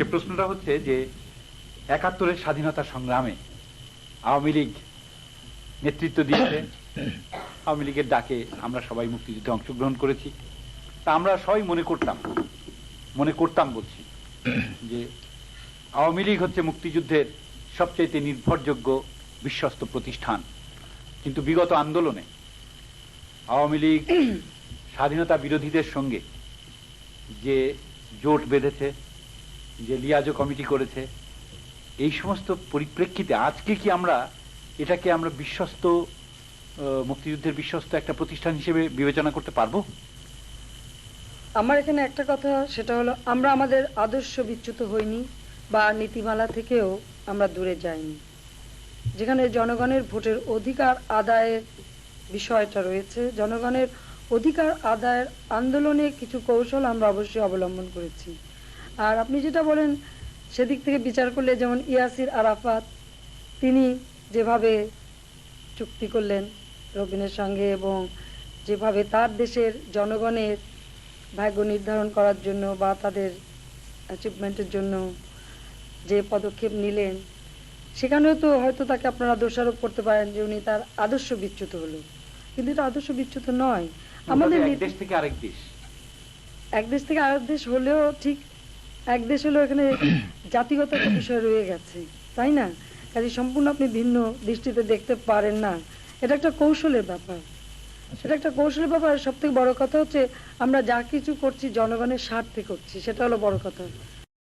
সে প্রশ্নটা হচ্ছে যে একাত্তরের স্বাধীনতা সংগ্রামে আওয়ামী লীগ নেতৃত্ব দিয়েছে, আওয়ামী লীগের ডাকে আমরা সবাই মুক্তিযুদ্ধে অংশগ্রহণ করেছি। তা আমরা সবাই মনে করতাম মনে করতাম বলছি যে আওয়ামী লীগ হচ্ছে মুক্তিযুদ্ধের সবচাইতে নির্ভরযোগ্য বিশ্বস্ত প্রতিষ্ঠান। কিন্তু বিগত আন্দোলনে আওয়ামী লীগ স্বাধীনতা বিরোধীদের সঙ্গে যে জোট বেঁধেছে যে লিয়াজো কমিটি করেছে, এই সমস্ত পরিপ্রেক্ষিতে আজকে কি আমরা এটাকে আমরা বিশ্বস্ত মুক্তিযুদ্ধের বিশ্বস্ত একটা প্রতিষ্ঠান হিসেবে বিবেচনা করতে পারব? আমার এখানে একটা কথা, সেটা হলো আমরা আমাদের আদর্শ বিচ্যুত হইনি বা নীতিমালা থেকেও আমরা দূরে যাইনি। যেখানে জনগণের ভোটের অধিকার আদায়ের বিষয়টা রয়েছে, জনগণের অধিকার আদায়ের আন্দোলনে কিছু কৌশল আমরা অবশ্যই অবলম্বন করেছি। আর আপনি যেটা বলেন সেদিক থেকে বিচার করলে যেমন ইয়াসির আরাফাত তিনি যেভাবে চুক্তি করলেন রবিনের সঙ্গে এবং যেভাবে তার দেশের জনগণের ভাগ্য নির্ধারণ করার জন্য বা তাদের অ্যাচিভমেন্টের জন্য যে পদক্ষেপ নিলেন সেখানেও তো হয়তো তাকে আপনারা দোষারোপ করতে পারেন যে উনি তার আদর্শ বিচ্যুত হলো। কিন্তু এটা আদর্শ বিচ্যুত নয়। আমাদের এক দেশ থেকে আরেক দেশ। এক দেশ থেকে আরেক দেশ হলেও ঠিক এক দেশ হলো এখানে জাতিগত বিষয় রয়ে গেছে, তাই না? কাজে সম্পূর্ণ আপনি ভিন্ন দৃষ্টিতে দেখতে পারেন না। এটা একটা কৌশলের ব্যাপার। সেটা একটা কৌশলের ব্যাপার। সব থেকে বড় কথা হচ্ছে আমরা যা কিছু করছি, জনগণের স্বার্থে করছি, সেটা হলো বড় কথা।